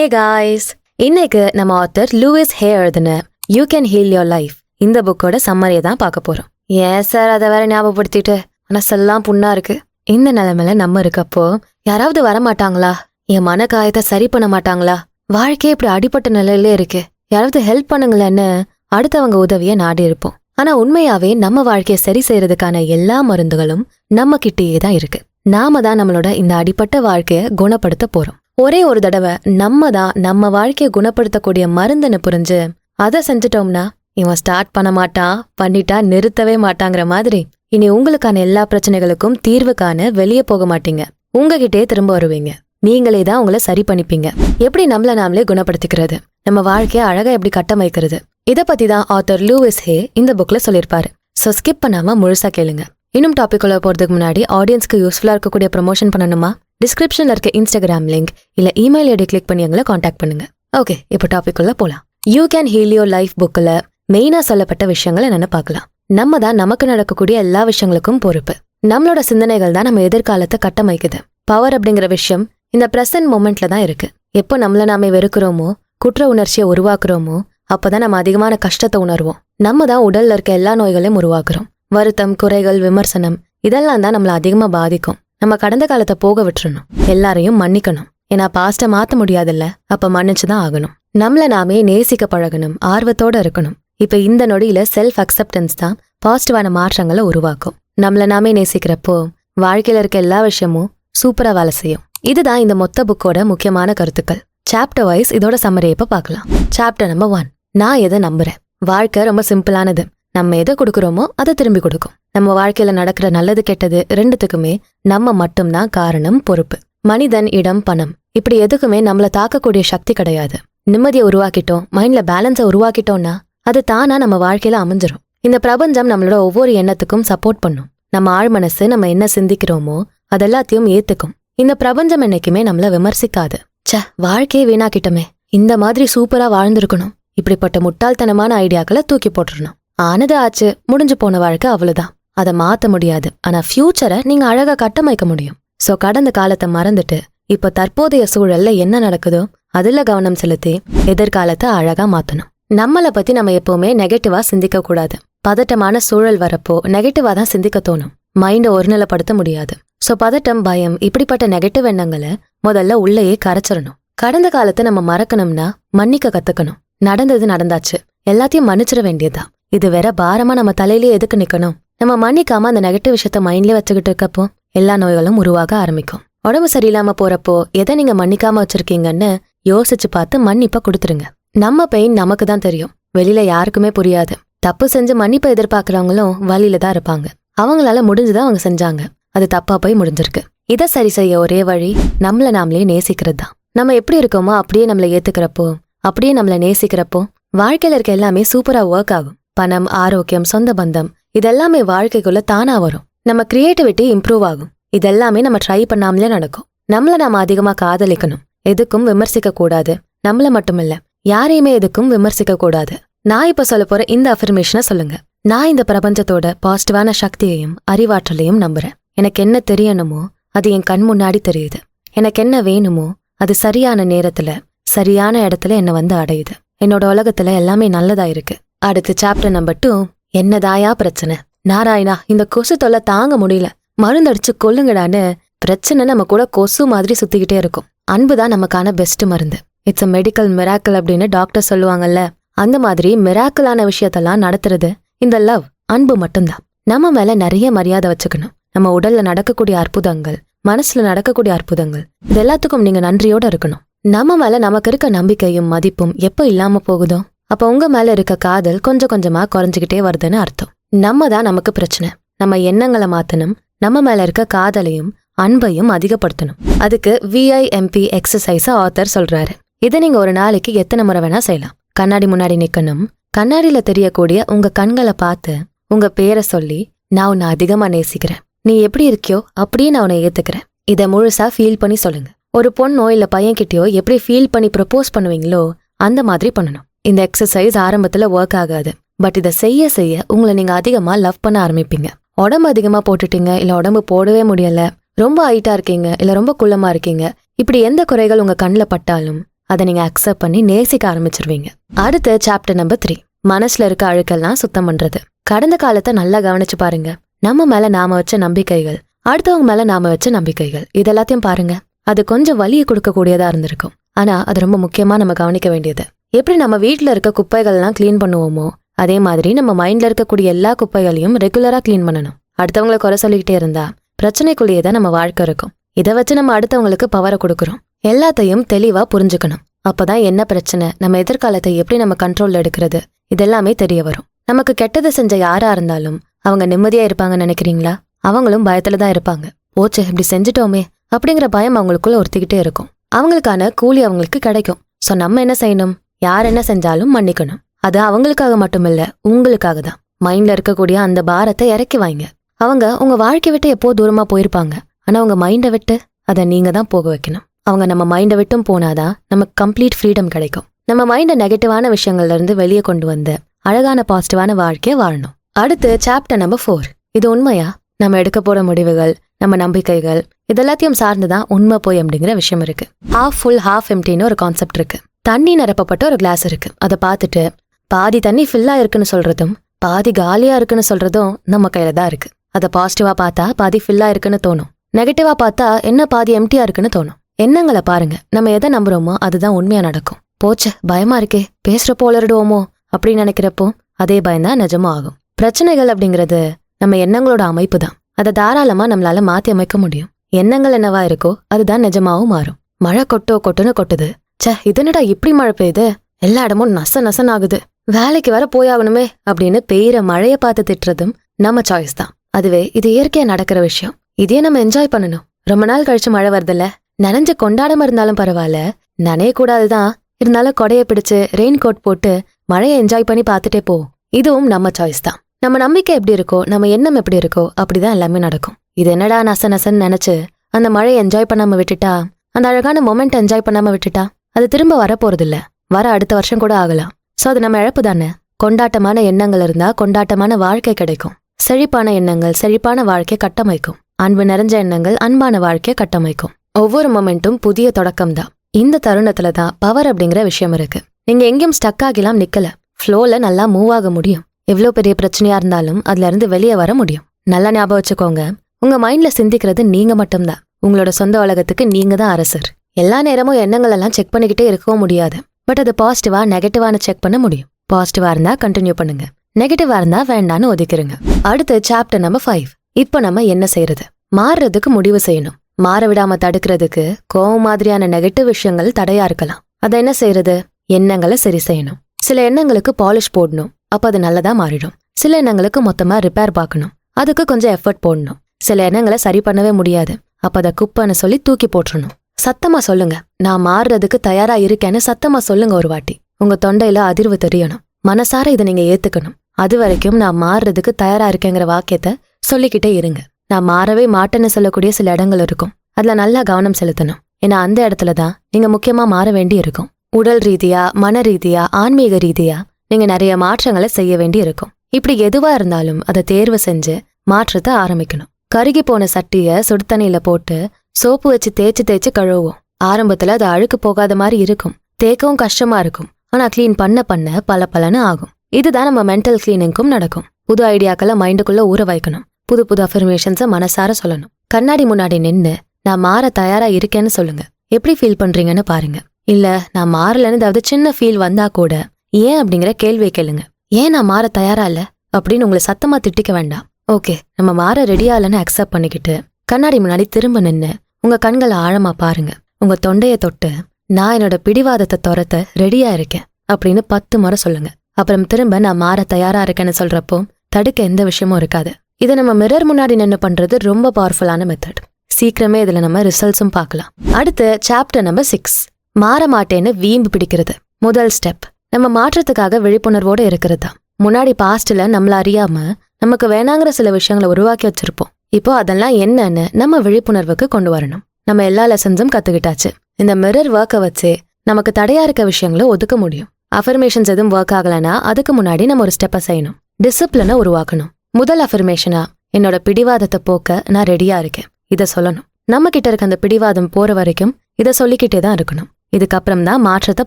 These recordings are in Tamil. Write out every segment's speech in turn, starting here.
ஹே காய்ஸ் இன்னைக்கு நம்ம ஆத்தர் லூயிஸ் ஹே எழுதின you can heal your life இந்த புக்கோட சம்மரியை தான் பார்க்க போறோம். ஏன் சார் அதை வேற ஞாபகப்படுத்திட்டு? மனசெல்லாம் புண்ணா இருக்கு. இந்த நிலைமையில நம்ம இருக்கப்போ யாராவது வர மாட்டாங்களா என் மன காயத்தை சரி பண்ண மாட்டாங்களா? வாழ்க்கையே இப்படி அடிபட்ட நிலையில இருக்கு. யாராவது ஹெல்ப் பண்ணுங்களேன்னு அடுத்தவங்க உதவியை நாடி இருப்போம். ஆனா உண்மையாவே நம்ம வாழ்க்கையை சரி செய்யறதுக்கான எல்லா மருந்துகளும் நம்ம கிட்டேயே தான் இருக்கு. நாம தான் நம்மளோட இந்த அடிப்பட்ட வாழ்க்கையை குணப்படுத்த போறோம். ஒரே ஒரு தடவை நம்ம தான் நம்ம வாழ்க்கையை குணப்படுத்தக்கூடிய மருந்துன்னு புரிஞ்சு அதை செஞ்சுட்டோம்னா இவன் ஸ்டார்ட் பண்ண மாட்டான் பண்ணிட்டா நிறுத்தவே மாட்டாங்கிற மாதிரி. இனி உங்களுக்கான எல்லா பிரச்சனைகளுக்கும் தீர்வு காண வெளியே போக மாட்டீங்க. உங்ககிட்டே திரும்ப வருவீங்க. நீங்களே தான் உங்களை சரி பண்ணிப்பீங்க. எப்படி நம்மள நாமளே குணப்படுத்திக்கிறது? நம்ம வாழ்க்கையை அழகா எப்படி கட்டமைக்கிறது? இத பத்தி தான் ஆத்தர் லூவிஸ் ஹே இந்த புக்ல சொல்லியிருப்பாரு. சோ ஸ்கிப் பண்ணாம முழுசா கேளுங்க. இன்னும் டாபிக் உள்ள போறதுக்கு முன்னாடி ஆடியன்ஸ்க்கு யூஸ்ஃபுல்லா இருக்கக்கூடிய ப்ரமோஷன் பண்ணணுமா? டிஸ்கிரிப்ஷன்ல இருக்க இன்ஸ்டாகிராம் லிங்க் இல்ல இமெயில் ஐடி கிளிக் பண்ணி எங்களை காண்டாக்ட் பண்ணுங்க. ஓகே இப்போ டாபிக் உள்ள போலாம். You can heal your life புக்ல மெயினா சொல்லப்பட்ட விஷயங்களை என்னென்ன பார்க்கலாம். நம்ம தான் நமக்கு நடக்கக்கூடிய எல்லா விஷயங்களுக்கும் பொறுப்பு. நம்மளோட சிந்தனைகள் தான் நம்ம எதிர்காலத்தை கட்டமைக்குது. பவர் அப்படிங்கிற விஷயம் இந்த பிரசன்ட் மூமெண்ட்ல தான் இருக்கு. எப்போ நம்மள நாமே வெறுக்கிறோமோ குற்ற உணர்ச்சியை உருவாக்குறோமோ அப்பதான் நம்ம அதிகமான கஷ்டத்தை உணர்வோம். நம்ம தான் உடல்ல இருக்க எல்லா நோய்களையும் உருவாக்குறோம். வருத்தம் குறைகள் விமர்சனம் இதெல்லாம் தான் நம்மள அதிகமா பாதிக்கும். நம்ம கடந்த காலத்தை போக விட்டுறணும். எல்லாரையும் மன்னிக்கணும். ஏன்னா பாஸ்ட மாத்த முடியாதுல்ல. அப்ப மன்னிச்சு தான் ஆகணும். நம்மள நாமே நேசிக்க பழகணும். ஆர்வத்தோட இருக்கணும். இப்ப இந்த நொடியில செல்ஃப் அக்செப்டன்ஸ் தான் பாசிட்டிவான மாற்றங்களை உருவாக்கும். நம்மள நாமே நேசிக்கிறப்போ வாழ்க்கையில இருக்க எல்லா விஷயமும் சூப்பரா வேலை செய்யும். இதுதான் இந்த மொத்த புக்கோட முக்கியமான கருத்துக்கள். சாப்டர் வைஸ் இதோட சம்மரி இப்ப பார்க்கலாம். சாப்டர் நம்பர் ஒன் நான் எதை நம்புறேன்? வாழ்க்கை ரொம்ப சிம்பிளானது நம்ம எதை கொடுக்குறோமோ அதை திரும்பி கொடுக்கும். நம்ம வாழ்க்கையில நடக்கிற நல்லது கெட்டது ரெண்டுத்துக்குமே நம்ம மட்டும்தான் காரணம் பொறுப்பு. மனிதன் இடம் பணம். இப்படி எதுக்குமே நம்மள தாக்கக்கூடிய சக்தி கிடையாது. நிம்மதியை உருவாக்கிட்டோம் மைண்ட்ல பேலன்ஸை உருவாக்கிட்டோம்னா அது தானா நம்ம வாழ்க்கையில அமைஞ்சிரும். இந்த பிரபஞ்சம் நம்மளோட ஒவ்வொரு எண்ணத்துக்கும் சப்போர்ட் பண்ணும். நம்ம ஆழ் மனசு நம்ம என்ன சிந்திக்கிறோமோ அதெல்லாத்தையும் ஏத்துக்கும். இந்த பிரபஞ்சம் என்னைக்குமே நம்மள விமர்சிக்காது. ச்சே வாழ்க்கையே வீணாக்கிட்டோமே. இந்த மாதிரி சூப்பரா வாழ்ந்திருக்கணும். இப்படிப்பட்ட முட்டாள்தனமான ஐடியாக்களை தூக்கி போட்டுருணும் ஆனது ஆச்சு முடிஞ்சு போன வாழ்க்கை அவ்வளவுதான். அதை மாத்த முடியாது. ஆனா ஃபியூச்சரை நீங்க அழகா கட்டமைக்க முடியும். சோ கடந்த காலத்தை மறந்துட்டு இப்ப தற்போதைய சூழல்ல என்ன நடக்குதோ அதுல கவனம் செலுத்தி எதிர்காலத்தை அழகா மாத்தணும். நம்மள பத்தி நம்ம எப்பவுமே நெகட்டிவா சிந்திக்க கூடாது. பதட்டமான சூழல் வரப்போ நெகட்டிவா தான் சிந்திக்க தோணும். மைண்டை ஒருநிலைப்படுத்த முடியாது. சோ பதட்டம் பயம் இப்படிப்பட்ட நெகட்டிவ் எண்ணங்களை முதல்ல உள்ளேயே கரைச்சிடணும். கடந்த காலத்தை நம்ம மறக்கணும்னா மன்னிக்க கத்துக்கணும். நடந்தது நடந்தாச்சு. எல்லாத்தையும் மன்னிச்சிட வேண்டியதுதான். இது வேற பாரமா நம்ம தலையிலேயே எதுக்கு நிக்கணும்? நம்ம மன்னிக்காம அந்த நெகட்டிவ் விஷயத்த மைண்ட்ல வச்சுக்கிட்டு இருக்கப்போ எல்லா நோய்களும் உருவாக ஆரம்பிக்கும். உடம்பு சரியில்லாம போறப்போ எதை நீங்க மன்னிக்காம வச்சிருக்கீங்கன்னு யோசிச்சு பார்த்து மன்னிப்ப கொடுத்துருங்க. நம்ம பெயின் நமக்கு தான் தெரியும். வெளியில யாருக்குமே புரியாது. தப்பு செஞ்சு மன்னிப்பை எதிர்பார்க்கறவங்களும் வழியில தான் இருப்பாங்க. அவங்களால முடிஞ்சுதான் அவங்க செஞ்சாங்க. அது தப்பா போய் முடிஞ்சிருக்கு. இதை சரி செய்ய ஒரே வழி நம்மள நாமளே நேசிக்கிறது தான். நம்ம எப்படி இருக்கோமோ அப்படியே நம்மள ஏத்துக்கிறப்போ அப்படியே நம்மள நேசிக்கிறப்போ வாழ்க்கையில இருக்க எல்லாமே சூப்பரா ஒர்க் ஆகும். பணம் ஆரோக்கியம் சொந்த பந்தம் இதெல்லாமே வாழ்க்கைக்குள்ள தானா வரும். நம்ம கிரியேட்டிவிட்டி இம்ப்ரூவ் ஆகும். இதெல்லாமே நம்ம ட்ரை பண்ணாமலே நடக்கும். நம்மள நாம அதிகமா காதலிக்கணும். எதுக்கும் விமர்சிக்க கூடாது. நம்மள மட்டுமில்ல யாரையுமே எதுக்கும் விமர்சிக்க கூடாது. நான் இப்ப சொல்ல போற இந்த அஃபர்மேஷனை சொல்லுங்க. நான் இந்த பிரபஞ்சத்தோட பாசிட்டிவான சக்தியையும் அறிவாற்றலையும் நம்புறேன். எனக்கு என்ன தெரியணுமோ அது என் கண் முன்னாடி தெரியுது. எனக்கு என்ன வேணுமோ அது சரியான நேரத்துல சரியான இடத்துல என்னை வந்து அடையுது. என்னோட உலகத்துல எல்லாமே நல்லதா இருக்கு. அடுத்து சாப்டர் நம்பர் டூ என்னதாயா பிரச்சனை? நாராயணா இந்த கொசு தொல்லை தாங்க முடியல. மருந்தடிச்சு கொல்லுங்கடான்னு பிரச்சனை நம்ம கூட கொசு மாதிரி சுத்திக்கிட்டே இருக்கும். அன்புதான் நமக்கான பெஸ்ட் மருந்து. இட்ஸ் அ மெடிக்கல் மிராக்கல் அப்படின்னு டாக்டர் சொல்லுவாங்கல்ல அந்த மாதிரி மிராக்கலான விஷயத்தெல்லாம் நடத்துறது இந்த லவ் அன்பு மட்டும்தான். நம்ம மேல நிறைய மரியாதை வச்சுக்கணும். நம்ம உடல்ல நடக்கக்கூடிய அற்புதங்கள் மனசுல நடக்கக்கூடிய அற்புதங்கள் இது எல்லாத்துக்கும் நீங்க நன்றியோட இருக்கணும். நம்ம மேல நமக்கு இருக்க நம்பிக்கையும் மதிப்பும் எப்போ இல்லாம போகுதோ? அப்ப உங்க மேல இருக்க காதல் கொஞ்சம் கொஞ்சமா குறைஞ்சுக்கிட்டே வருதுன்னு அர்த்தம். நம்ம தான் நமக்கு பிரச்சனை. நம்ம எண்ணங்களை மாத்தணும். நம்ம மேல இருக்க காதலையும் அன்பையும் அதிகப்படுத்தணும். அதுக்கு விஐஎம்பி எக்ஸசைஸ ஆத்தர் சொல்றாரு. இதை நீங்க ஒரு நாளைக்கு எத்தனை முறை வேணா செய்யலாம். கண்ணாடி முன்னாடி நிக்கணும். கண்ணாடியில தெரியக்கூடிய உங்க கண்களை பார்த்து உங்க பேரை சொல்லி நான் உன்னை அதிகமா நேசிக்கிறேன். நீ எப்படி இருக்கியோ அப்படியே நான் உன்னை ஏத்துக்கிறேன். இதை முழுசா ஃபீல் பண்ணி சொல்லுங்க. ஒரு பொண்ணோ இல்ல பையன்கிட்டயோ எப்படி ஃபீல் பண்ணி ப்ரப்போஸ் பண்ணுவீங்களோ அந்த மாதிரி பண்ணணும். இந்த எக்ஸசைஸ் ஆரம்பத்துல ஒர்க் ஆகாது. பட் இதை செய்ய செய்ய உங்களை நீங்க அதிகமா லவ் பண்ண ஆரம்பிப்பீங்க. உடம்பு அதிகமா போட்டுட்டீங்க இல்ல உடம்பு போடவே முடியல ரொம்ப ஹைட்டா இருக்கீங்க இல்ல ரொம்ப குள்ளமா இருக்கீங்க இப்படி எந்த குறைகள் உங்க கண்ணில் பட்டாலும் அதை நீங்க அக்செப்ட் பண்ணி நேசிக்க ஆரம்பிச்சிருவீங்க. அடுத்து சாப்டர் நம்பர் த்ரீ மனசுல இருக்க அழுக்கெல்லாம் சுத்தம் பண்றது. கடந்த காலத்தை நல்லா கவனிச்சு பாருங்க. நம்ம மேல நாம வச்ச நம்பிக்கைகள் அடுத்தவங்க மேல நாம வச்ச நம்பிக்கைகள் இதெல்லாத்தையும் பாருங்க. அது கொஞ்சம் வலியை கொடுக்கக்கூடியதாக இருந்திருக்கும். ஆனா அது ரொம்ப முக்கியமா நம்ம கவனிக்க வேண்டியது. எப்படி நம்ம வீட்டில் இருக்க குப்பைகள்லாம் க்ளீன் பண்ணுவோமோ அதே மாதிரி நம்ம மைண்டில் இருக்கக்கூடிய எல்லா குப்பைகளையும் ரெகுலராக க்ளீன் பண்ணணும். அடுத்தவங்களை குறை சொல்லிக்கிட்டே இருந்தா பிரச்சனைக்குள்ளேயே தான் நம்ம வாழ்க்கை இருக்கும். இதை வச்சு நம்ம அடுத்தவங்களுக்கு பவரை கொடுக்குறோம். எல்லாத்தையும் தெளிவாக புரிஞ்சுக்கணும். அப்போதான் என்ன பிரச்சனை நம்ம எதிர்காலத்தை எப்படி நம்ம கண்ட்ரோலில் எடுக்கிறது இதெல்லாமே தெரிய வரும். நமக்கு கெட்டது செஞ்ச யாரா இருந்தாலும் அவங்க நிம்மதியா இருப்பாங்கன்னு நினைக்கிறீங்களா? அவங்களும் பயத்துல தான் இருப்பாங்க. ஓச்சே இப்படி செஞ்சுட்டோமே அப்படிங்கிற பயம் அவங்களுக்குள்ள ஒருத்திக்கிட்டே இருக்கும். அவங்களுக்கான கூலி அவங்களுக்கு கிடைக்கும். சோ நம்ம என்ன செய்யணும்? யார் என்ன செஞ்சாலும் மன்னிக்கணும். அது அவங்களுக்காக மட்டுமில்ல உங்களுக்காக தான் மைண்ட்ல இருக்கக்கூடிய அந்த பாரத்தை இறக்கி வாங்க. அவங்க உங்க வாழ்க்கை விட்டு எப்போ தூரமா போயிருப்பாங்க. ஆனா உங்க மைண்டை விட்டு அதை நீங்க தான் போக வைக்கணும். அவங்க நம்ம மைண்டை விட்டும் போனாதான் நமக்கு கம்ப்ளீட் ஃப்ரீடம் கிடைக்கும். நம்ம மைண்டை நெகட்டிவான விஷயங்கள்ல இருந்து வெளியே கொண்டு வந்து அழகான பாசிட்டிவான வாழ்க்கையை வாழணும். அடுத்து சாப்டர் நம்பர் ஃபோர் இது உண்மையா? நம்ம எடுக்க போற முடிவுகள் நம்ம நம்பிக்கைகள் இதெல்லாத்தையும் சார்ந்துதான் உண்மை போய் அப்படிங்கிற விஷயம் இருக்கு. ஹாஃப் ஃபுல் ஹாஃப் எம்டின்னு ஒரு கான்செப்ட் இருக்கு. தண்ணி நிரப்பப்பட்ட ஒரு கிளாஸ் இருக்கு. அதை பார்த்துட்டு பாதி தண்ணி ஃபில்லா இருக்குன்னு சொல்றதும் பாதி காலியா இருக்குன்னு சொல்றதும் நம்ம கையில தான் இருக்கு. அதை பாசிட்டிவா பார்த்தா பாதி ஃபில்லா இருக்குன்னு தோணும். நெகட்டிவா பார்த்தா என்ன பாதி எம்டியா இருக்குன்னு தோணும். எண்ணங்களை பாருங்க. நம்ம எதை நம்புறோமோ அதுதான் உண்மையா நடக்கும். போச்சு பயமா இருக்கே. பேசுறப்போ உளறிடுவோமோ அப்படின்னு நினைக்கிறப்போ அதே பயம்தான் நிஜமும் ஆகும். பிரச்சனைகள் அப்படிங்கிறது நம்ம எண்ணங்களோட அமைப்பு தான். அதை தாராளமா நம்மளால மாத்தி அமைக்க முடியும். எண்ணங்கள் என்னவா இருக்கோ அதுதான் நிஜமாவும் மாறும். மழை கொட்டோ கொட்டுன்னு கொட்டுது. ச்சே இதனடா இப்படி மழை பெய்யுது? எல்லா இடமும் நச நசன் ஆகுது வேலைக்கு வர போயாகணுமே அப்படின்னு பெய்யுற மழைய பார்த்து திட்டுறதும் நம்ம சாய்ஸ் தான். அதுவே இது இயற்கையா நடக்கிற விஷயம். இதையே நம்ம என்ஜாய் பண்ணணும். ரொம்ப நாள் கழிச்சு மழை வருதுல்ல? நனைஞ்சு கொண்டாடாம இருந்தாலும் பரவாயில்ல. நனையக்கூடாதுதான் இருந்தாலும் கொடையை பிடிச்சு ரெயின் கோட் போட்டு மழையை என்ஜாய் பண்ணி பார்த்துட்டே போ. இதுவும் நம்ம சாய்ஸ் தான். நம்ம நம்பிக்கை எப்படி இருக்கோ நம்ம எண்ணம் எப்படி இருக்கோ அப்படிதான் எல்லாமே நடக்கும். இது என்னடா நச நசன்னு நினைச்சு அந்த மழையை என்ஜாய் பண்ணாம விட்டுட்டா? அந்த அழகான மொமெண்ட் என்ஜாய் பண்ணாம விட்டுட்டா? அது திரும்ப வரப்போறதில்ல. வர அடுத்த வருஷம் கூட ஆகலாம். சோ அது நம்ம இழப்பு தானே? கொண்டாட்டமான எண்ணங்கள் இருந்தா கொண்டாட்டமான வாழ்க்கை கிடைக்கும். செழிப்பான எண்ணங்கள் செழிப்பான வாழ்க்கை கட்டமைக்கும். அன்பு நிறைஞ்ச எண்ணங்கள் அன்பான வாழ்க்கையை கட்டமைக்கும். ஒவ்வொரு மொமெண்ட்டும் புதிய தொடக்கம் தான். இந்த தருணத்துல தான் பவர் அப்படிங்கிற விஷயம் இருக்கு. நீங்க எங்கேயும் ஸ்டக் ஆகிலாம் நிக்கல. ஃப்ளோல நல்லா மூவ் ஆக முடியும். எவ்வளவு பெரிய பிரச்சனையா இருந்தாலும் அதுல இருந்து வெளியே வர முடியும். நல்லா ஞாபகம் வச்சுக்கோங்க. உங்க மைண்ட்ல சிந்திக்கிறது நீங்க மட்டும்தான். உங்களோட சொந்த உலகத்துக்கு நீங்க தான் அரசர். எல்லா நேரமும் எண்ணங்கள் எல்லாம் செக் பண்ணிக்கிட்டே இருக்கவும் முடியாது. பட் அது பாசிட்டிவா நெகட்டிவான செக் பண்ண முடியும். பாசிட்டிவா இருந்தா கண்டினியூ பண்ணுங்க. நெகட்டிவா இருந்தா வேண்டான்னு ஒதுக்கிருங்க. அடுத்து சாப்டர் நம்பர் ஃபைவ் இப்போ நம்ம என்ன செய்யறது மாறுறதுக்கு முடிவு செய்யணும். மாற விடாம தடுக்கிறதுக்கு கோவம் மாதிரியான நெகட்டிவ் விஷயங்கள் தடையா இருக்கலாம். அதை என்ன செய்யறது எண்ணங்களை சரி செய்யணும். சில எண்ணங்களுக்கு பாலிஷ் போடணும். அப்ப அது நல்லதா மாறிடும். சில எண்ணங்களுக்கு மொத்தமா ரிப்பேர் பார்க்கணும். அதுக்கு கொஞ்சம் எஃபர்ட் போடணும். சில எண்ணங்களை சரி பண்ணவே முடியாது. அப்ப அதை குப்பைன்னு சொல்லி தூக்கி போட்டுறணும். சத்தமா சொல்லுங்க. நான் மாறுறதுக்கு தயாரா இருக்கேன்னு சத்தமா சொல்லுங்க ஒரு வாட்டி. உங்க தொண்டையில அதிர்வு தெரியணும். மனசார இதை நீங்க ஏத்துக்கணும். அது வரைக்கும் நான் மாறுறதுக்கு தயாரா இருக்கேங்கிற வாக்கியத்தை சொல்லிக்கிட்டே இருங்க. நான் மாறவே மாட்டேன்னு சொல்லக்கூடிய சில இடங்கள் இருக்கும். அதுல நல்லா கவனம் செலுத்தணும். ஏன்னா அந்த இடத்துல தான் நீங்க முக்கியமா மாற வேண்டி இருக்கும். உடல் ரீதியா மன ரீதியா ஆன்மீக ரீதியா நீங்க நிறைய மாற்றங்களை செய்ய வேண்டி இருக்கும். இப்படி எதுவா இருந்தாலும் அதை தேர்வு செஞ்சு மாற்றத்தை ஆரம்பிக்கணும். கருகி போன சட்டியை சுடுதண்ணியில போட்டு சோப்பு வச்சு தேய்ச்சு தேய்ச்சு கழுவுவோம். ஆரம்பத்துல அது அழுக்கு போகாத மாதிரி இருக்கும். தேக்கவும் கஷ்டமா இருக்கும். ஆனா கிளீன் பண்ண பண்ண பல பலன்னு ஆகும். இதுதான் நம்ம மென்டல் கிளீனிங்க்கும் நடக்கும். புது ஐடியாக்களை மைண்டுக்குள்ள ஊற வைக்கணும். புது புது அஃபர்மேஷன்ஸை மனசார சொல்லணும். கண்ணாடி முன்னாடி நின்று நான் மாற தயாரா இருக்கேன்னு சொல்லுங்க. எப்படி ஃபீல் பண்றீங்கன்னு பாருங்க. இல்ல நான் மாறலன்னு ஏதாவது சின்ன ஃபீல் வந்தா கூட ஏன்? அப்படிங்கிற கேள்வியை கேளுங்க. ஏன் நான் மாற தயாரா இல்ல? அப்படின்னு உங்களை சத்தமா திட்டிக்க வேண்டாம். ஓகே நம்ம மாற ரெடியா இல்லைன்னு அக்செப்ட் பண்ணிக்கிட்டு கண்ணாடி முன்னாடி திரும்ப நின்று உங்க கண்களை ஆழமா பாருங்க. உங்க தொண்டைய தொட்டு நான் என்னோட பிடிவாதத்தை துரத்த ரெடியா இருக்கேன் அப்படின்னு பத்து முறை சொல்லுங்க. அப்புறம் திரும்ப நான் மாற தயாரா இருக்கேன்னு சொல்றப்போ தடுக்க எந்த விஷயமும் இருக்காது. இதை நம்ம மிரர் முன்னாடி நின்று பண்றது ரொம்ப பவர்ஃபுல்லான மெத்தட் சீக்கிரமே இதுல நம்ம ரிசல்ட்ஸும் பார்க்கலாம். அடுத்து சாப்டர் நம்பர் சிக்ஸ் மாற மாட்டேன்னு வீம்பு பிடிக்கிறது. முதல் ஸ்டெப் நம்ம மாற்றத்துக்காக விழிப்புணர்வோட இருக்கிறது தான். முன்னாடி பாஸ்ட்ல நம்மள அறியாம நமக்கு வேணாங்கிற சில விஷயங்களை உருவாக்கி வச்சிருப்போம். இப்போ அதெல்லாம் என்னன்னு நம்ம விழிப்புணர்வுக்கு கொண்டு வரணும். நம்ம எல்லா லெசன்ஸும் கத்துக்கிட்டாச்சு. இந்த மிரர் ஒர்க்கை வச்சு நமக்கு தடையா இருக்க விஷயங்களை ஒதுக்க முடியும். அஃபர்மேஷன்ஸ் எதுவும் ஒர்க் ஆகலைன்னா அதுக்கு முன்னாடி நம்ம ஒரு ஸ்டெப்பை செய்யணும். டிசிப்ளினை உருவாக்கணும். முதல் அஃபர்மேஷனா என்னோட பிடிவாதத்தை போக்க நான் ரெடியா இருக்கேன். இதை சொல்லணும். நம்ம கிட்ட இருக்க அந்த பிடிவாதம் போற வரைக்கும் இதை சொல்லிக்கிட்டே தான் இருக்கணும். இதுக்கப்புறம் தான் மாற்றத்தை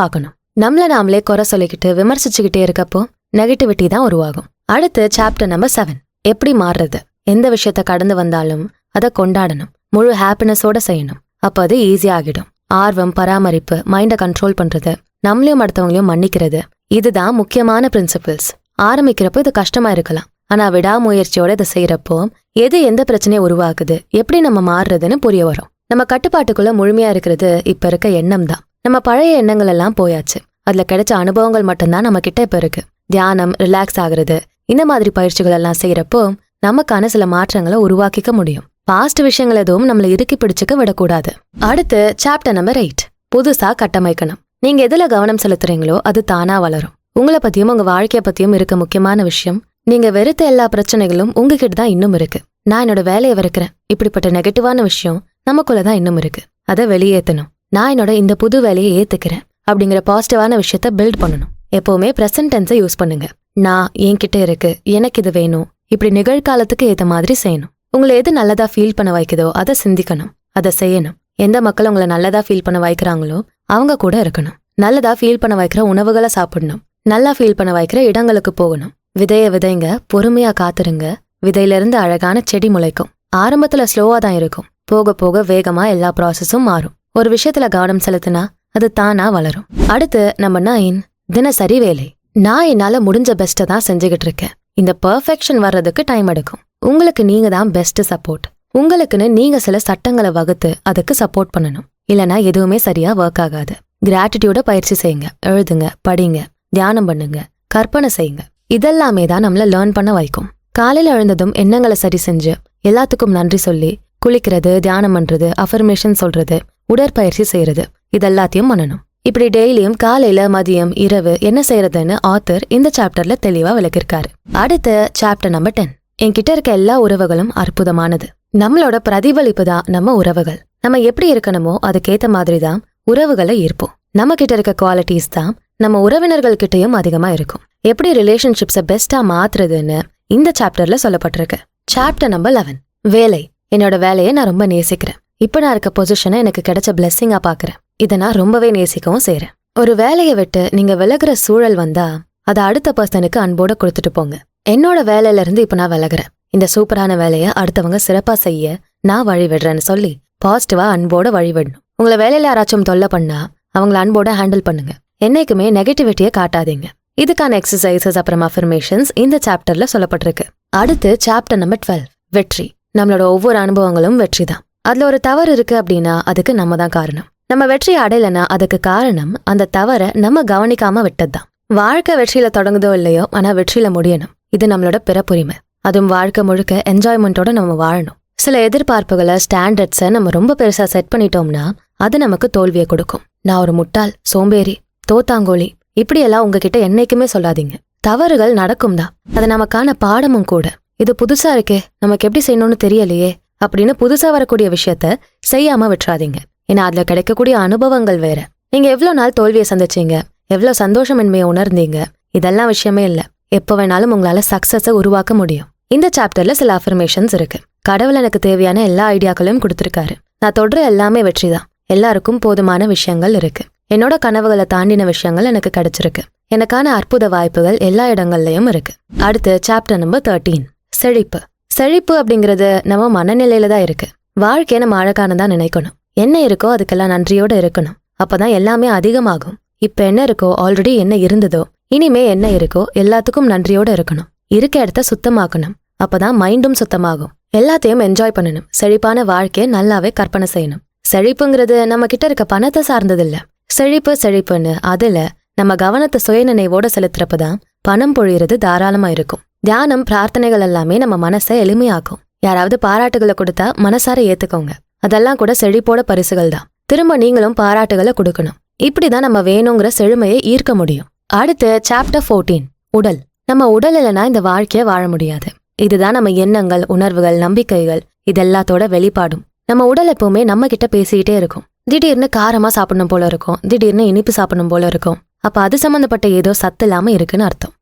பார்க்கணும். நம்மள நாமளே குறை சொல்லிக்கிட்டு விமர்சிச்சுக்கிட்டே இருக்கப்போ நெகட்டிவிட்டி தான் உருவாகும். அடுத்து சாப்டர் நம்பர் செவன் எப்படி மாறுறது? எந்த விஷயத்த கடந்து வந்தாலும் அதை கொண்டாடணும். முழு ஹாப்பினஸோட செய்யணும். அப்போ அது ஈஸியாகிடும் ஆர்வம் பராமரிப்பு மைண்டை கண்ட்ரோல் பண்றது நம்மளையும் அடுத்தவங்களையும் மன்னிக்கிறது இதுதான் முக்கியமான பிரின்சிபிள்ஸ் ஆரம்பிக்கிறப்போ இது கஷ்டமா இருக்கலாம். ஆனா விடாமுயற்சியோட இதை செய்யறப்போ எது எந்த பிரச்சனையை உருவாக்குது எப்படி நம்ம மாறுறதுன்னு புரிய வரும். நம்ம கட்டுப்பாட்டுக்குள்ள முழுமையா இருக்கிறது இப்ப இருக்க எண்ணம் தான். நம்ம பழைய எண்ணங்கள் எல்லாம் போயாச்சு. அதுல கிடைச்ச அனுபவங்கள் மட்டும்தான் நம்ம கிட்ட இப்ப இருக்கு. தியானம் ரிலாக்ஸ் ஆகுறது இந்த மாதிரி பயிற்சிகள் எல்லாம் செய்யறப்போ நமக்கான சில மாற்றங்களை உருவாக்கிக்க முடியும். பாஸ்ட் விஷயங்கள் எதுவும் நம்மளை இறுக்கி பிடிச்சுக்க விடக்கூடாது. அடுத்து சாப்டர் நம்பர் எயிட் புதுசா கட்டமைக்கணும். நீங்க எதுல கவனம் செலுத்துறீங்களோ அது தானா வளரும். உங்களை பத்தியும் உங்க வாழ்க்கைய பத்தியும் இருக்க முக்கியமான விஷயம் நீங்க வெறுத்த எல்லா பிரச்சனைகளும் உங்ககிட்ட தான் இன்னும் இருக்கு. நான் என்னோட வேலையை வெறுக்கிறேன். இப்படிப்பட்ட நெகட்டிவான விஷயம் நமக்குள்ள தான் இன்னும் இருக்கு. அதை வெளியேற்றணும் நான் என்னோட இந்த புது வேலையை ஏத்துக்கிறேன். அப்படிங்கிற பாசிட்டிவான விஷயத்த பில்ட் பண்ணணும். எப்பவுமே பிரசன்ட் டென்ஸை யூஸ் பண்ணுங்க. நான் என்கிட்ட இருக்கு எனக்கு இது வேணும் இப்படி நிகழ்காலத்துக்கு ஏத்த மாதிரி செய்யணும். உங்களை எது நல்லதா ஃபீல் பண்ண வைக்குதோ அதை சிந்திக்கணும். அதை செய்யணும். எந்த மக்கள் உங்களை நல்லதா ஃபீல் பண்ண வைக்கிறாங்களோ அவங்க கூட இருக்கணும். நல்லதா ஃபீல் பண்ண வைக்கிற உணவுகளை சாப்பிடணும். நல்லா ஃபீல் பண்ண வைக்கிற இடங்களுக்கு போகணும். விதைய விதைங்க பொறுமையா காத்துருங்க. விதையிலிருந்து அழகான செடி முளைக்கும். ஆரம்பத்துல ஸ்லோவா தான் இருக்கும். போக போக வேகமா எல்லா ப்ராசஸும் மாறும். ஒரு விஷயத்துல கவனம் செலுத்தினா அது தானா வளரும். அடுத்து நம்ம நைன் தினசரி வேலை. நான் என்னால முடிஞ்ச பெஸ்ட்டை தான் செஞ்சுக்கிட்டு இருக்கேன். இந்த பர்ஃபெக்ஷன் வர்றதுக்கு டைம் எடுக்கும். உங்களுக்கு நீங்க தான் பெஸ்ட் சப்போர்ட் உங்களுக்குன்னு நீங்க சில சட்டங்களை வகுத்து அதுக்கு சப்போர்ட் பண்ணணும். இல்லனா எதுவுமே சரியா ஒர்க் ஆகாது. கிராட்டிடியூட பயிற்சி செய்யுங்க. எழுதுங்க படிங்க தியானம் பண்ணுங்க கற்பனை செய்யுங்க. இதெல்லாமே தான் நம்மள லேர்ன் பண்ண வைக்கும். காலையில எழுந்ததும் எண்ணங்களை சரி செஞ்சு எல்லாத்துக்கும் நன்றி சொல்லி குளிக்கிறது தியானம் பண்றது அஃபர்மேஷன் சொல்றது உடற்பயிற்சி செய்யறது இதெல்லாத்தையும் பண்ணணும். இப்படி டெய்லியும் காலையில மதியம் இரவு என்ன செய்யறதுன்னு ஆத்தர் இந்த சாப்டர்ல தெளிவா விளக்கிருக்காரு அடுத்த சாப்டர் நம்பர் டென். என்கிட்ட இருக்க எல்லா உறவுகளும் அற்புதமானது. நம்மளோட பிரதிபலிப்பு தான் நம்ம உறவுகள். நம்ம எப்படி இருக்கணுமோ அதுக்கேத்த மாதிரி தான் உறவுகளை ஈர்ப்போம். நம்ம கிட்ட இருக்க குவாலிட்டிஸ் தான் நம்ம உறவினர்கள் கிட்டயும் அதிகமா இருக்கும். எப்படி ரிலேஷன்ஷிப்ஸை பெஸ்டா மாத்துறதுன்னு இந்த சாப்டர்ல சொல்லப்பட்டிருக்கு. சாப்டர் நம்பர் லெவன் வேலை. என்னோட வேலையை நான் ரொம்ப நேசிக்கிறேன். இப்ப நான் இருக்க பொசிஷனை எனக்கு கிடைச்ச பிளெஸ்ஸிங்கா பாக்குறேன். இதை நான் ரொம்பவே நேசிக்கவும் செய்கிறேன் ஒரு வேலையை விட்டு நீங்க விலகுற சூழல் வந்தா அதை அடுத்த பர்சனுக்கு அன்போட கொடுத்துட்டு போங்க. என்னோட வேலையில இருந்து இப்ப நான் விலகுறேன். இந்த சூப்பரான வேலையை அடுத்தவங்க சிறப்பா செய்ய நான் வழி விடுறேன்னு சொல்லி பாசிட்டிவா அன்போட வழி விடணும். உங்களை வேலையில யாராச்சும் தொல்லை பண்ணா அவங்கள அன்போட ஹேண்டில் பண்ணுங்க. என்னைக்குமே நெகட்டிவிட்டியை காட்டாதீங்க. இதுக்கான எக்ஸசைசஸ் அப்புறம் அஃபர்மேஷன்ஸ் இந்த சாப்டர்ல சொல்லப்பட்டிருக்கு. அடுத்து சாப்டர் நம்பர் டுவெல் வெற்றி. நம்மளோட ஒவ்வொரு அனுபவங்களும் வெற்றி தான் அதுல ஒரு தவறு இருக்கு அப்படின்னா அதுக்கு நம்ம தான் காரணம். நம்ம வெற்றி அடையலைன்னா அதுக்கு காரணம் அந்த தவறை நம்ம கவனிக்காம விட்டதுதான். வாழ்க்கை வெற்றியில தொடங்குதோ இல்லையோ ஆனா வெற்றியில முடியணும். இது நம்மளோட பிறப்புரிமை. அதுவும் வாழ்க்கை முழுக்க என்ஜாய்மெண்ட்டோட நம்ம வாழணும். சில எதிர்பார்ப்புகளை ஸ்டாண்டர்ட்ஸை நம்ம ரொம்ப பெருசா செட் பண்ணிட்டோம்னா அது நமக்கு தோல்வியை கொடுக்கும். நான் ஒரு முட்டாள் சோம்பேறி தோத்தாங்கோலி இப்படியெல்லாம் உங்ககிட்ட என்னைக்குமே சொல்லாதீங்க. தவறுகள் நடக்கும் தான் அது நமக்கான பாடமும் கூட. இது புதுசா இருக்கே நமக்கு எப்படி செய்யணும்னு தெரியலையே அப்படின்னு புதுசா வரக்கூடிய விஷயத்த செய்யாம விட்டுறாதீங்க. ஏன்னா அதுல கிடைக்கக்கூடிய அனுபவங்கள் வேற. நீங்க எவ்வளவு நாள் தோல்வியை சந்திச்சீங்க? எவ்வளவு சந்தோஷமின்மையை உணர்ந்தீங்க? இதெல்லாம் விஷயமே இல்ல. எப்ப வேணாலும் உங்களால சக்சஸ உருவாக்க முடியும். இந்த சாப்டர்ல சில அஃபர்மேஷன்ஸ் இருக்கு. கடவுள் எனக்கு தேவையான எல்லா ஐடியாக்களையும் கொடுத்திருக்காரு. நான் தொடர எல்லாமே வெற்றி தான் எல்லாருக்கும் போதுமான விஷயங்கள் இருக்கு. என்னோட கனவுகளை தாண்டின விஷயங்கள் எனக்கு கிடைச்சிருக்கு. எனக்கான அற்புத வாய்ப்புகள் எல்லா இடங்கள்லயும் இருக்கு. அடுத்து சாப்டர் நம்பர் தேர்ட்டீன் செழிப்பு. செழிப்பு அப்படிங்கிறது நம்ம மனநிலையில தான் இருக்கு. வாழ்க்கையை நம்ம அழகானதான் நினைக்கணும். என்ன இருக்கோ அதுக்கெல்லாம் நன்றியோடு இருக்கணும். அப்பதான் எல்லாமே அதிகமாகும். இப்ப என்ன இருக்கோ ஆல்ரெடி என்ன இருந்ததோ இனிமே என்ன இருக்கோ எல்லாத்துக்கும் நன்றியோடு இருக்கணும். இருக்க இடத்த சுத்தமாக்கணும். அப்பதான் மைண்டும் சுத்தமாகும். எல்லாத்தையும் என்ஜாய் பண்ணணும். செழிப்பான வாழ்க்கையை நல்லாவே கற்பனை செய்யணும். செழிப்புங்கிறது நம்ம கிட்ட இருக்க பணத்தை சார்ந்ததில்ல. செழிப்பு செழிப்புன்னு அதுல நம்ம கவனத்தை சுயநினைவோட செலுத்துறப்பதான் பணம் பொழியறது தாராளமா இருக்கும். தியானம் பிரார்த்தனைகள் எல்லாமே நம்ம மனசை எளிமையாக்கும். யாராவது பாராட்டுகளை கொடுத்தா மனசார ஏத்துக்கோங்க. அதெல்லாம் கூட செழிப்போட பரிசுகள் தான். திரும்ப நீங்களும் பாராட்டுகளை கொடுக்கணும். இப்படிதான் நம்ம வேணுங்கிற செழுமையை ஈர்க்க முடியும். அடுத்து சாப்டர் 14 உடல். நம்ம உடல் இல்லைனா இந்த வாழ்க்கையை வாழ முடியாது. இதுதான் நம்ம எண்ணங்கள் உணர்வுகள் நம்பிக்கைகள் இதெல்லாத்தோட வெளிப்பாடும். நம்ம உடல் எப்பவுமே நம்ம கிட்ட பேசிக்கிட்டே இருக்கும். திடீர்னு காரமா சாப்பிடணும் போல இருக்கும். திடீர்னு இனிப்பு சாப்பிடணும் போல இருக்கும். அப்ப அது சம்பந்தப்பட்ட ஏதோ சத்து இல்லாம இருக்குன்னு அர்த்தம்.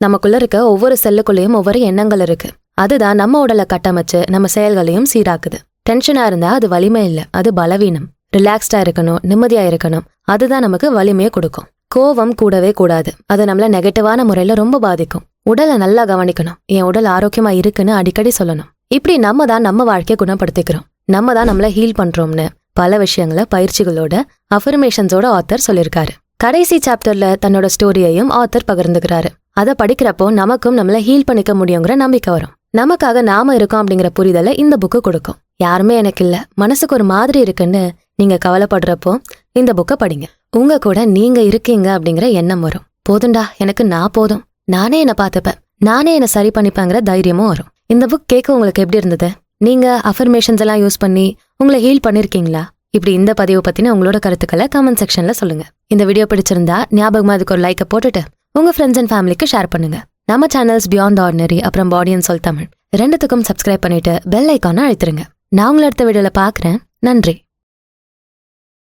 நமக்குள்ள இருக்க ஒவ்வொரு செல்லுக்குள்ளேயும் ஒவ்வொரு எண்ணங்கள் இருக்கு. அதுதான் நம்ம உடலை கட்டமைச்சு நம்ம செயல்களையும் சீராக்குது. டென்ஷனா இருந்தா அது வலிமை இல்ல. அது பலவீனம். ரிலாக்ஸ்டா இருக்கணும் நிம்மதியா இருக்கணும். அதுதான் நமக்கு வலிமையை கொடுக்கும். கோவம் கூடவே கூடாது. அது நம்மள நெகட்டிவான முறையில ரொம்ப பாதிக்கும். உடலை நல்லா கவனிக்கணும். என் உடல் ஆரோக்கியமா இருக்குன்னு அடிக்கடி சொல்லணும். இப்படி நம்ம தான் நம்ம வாழ்க்கையை குணப்படுத்திக்கிறோம். நம்ம தான் நம்மள ஹீல் பண்றோம்னு பல விஷயங்களை பயிற்சிகளோட அஃபர்மேஷன்ஸோட ஆத்தர் சொல்லியிருக்காரு கடைசி சாப்டர்ல தன்னோட ஸ்டோரியையும் ஆத்தர் பகிர்ந்துக்கிறாரு. அதை படிக்கிறப்போ நமக்கும் நம்மள ஹீல் பண்ணிக்க முடியுங்கிற நம்பிக்கை வரும். நமக்காக நாம இருக்கோம் அப்படிங்கிற புரிதலை இந்த புக்கு கொடுக்கும். யாருமே எனக்கு இல்ல. மனசுக்கு ஒரு மாதிரி இருக்குன்னு நீங்க கவலைப்படுறப்போ இந்த புக்கை படிங்க. உங்க கூட நீங்க இருக்கீங்க அப்படிங்கிற எண்ணம் வரும். போதுண்டா எனக்கு நான் போதும். நானே என்ன பார்த்துப்பேன். நானே என்ன சரி பண்ணிப்பேங்கிற தைரியமும் வரும். இந்த புக் கேட்க உங்களுக்கு எப்படி இருந்தது? நீங்க அஃபர்மேஷன்ஸ் எல்லாம் யூஸ் பண்ணி உங்களை ஹீல் பண்ணிருக்கீங்களா? இப்படி இந்த பதிவு பத்தின உங்களோட கருத்துக்களை கமெண்ட் செக்ஷன்ல சொல்லுங்க. இந்த வீடியோ பிடிச்சிருந்தா ஞாபகமா அதுக்கு ஒரு லைக்கை போட்டுட்டு உங்க ஃப்ரெண்ட்ஸ் அண்ட் ஃபேமிலிக்கு ஷேர் பண்ணுங்க. நம்ம சேனல்ஸ் பியாண்ட் ஆர்டினரி அப்புறம் பாடி அண்ட் சொல் தமிழ் ரெண்டுத்துக்கும் சப்ஸ்கிரைப் பண்ணிட்டு பெல் ஐக்கான அழுத்துருங்க. நான் உங்களை அடுத்த வீடியோல பாக்குறேன். நன்றி.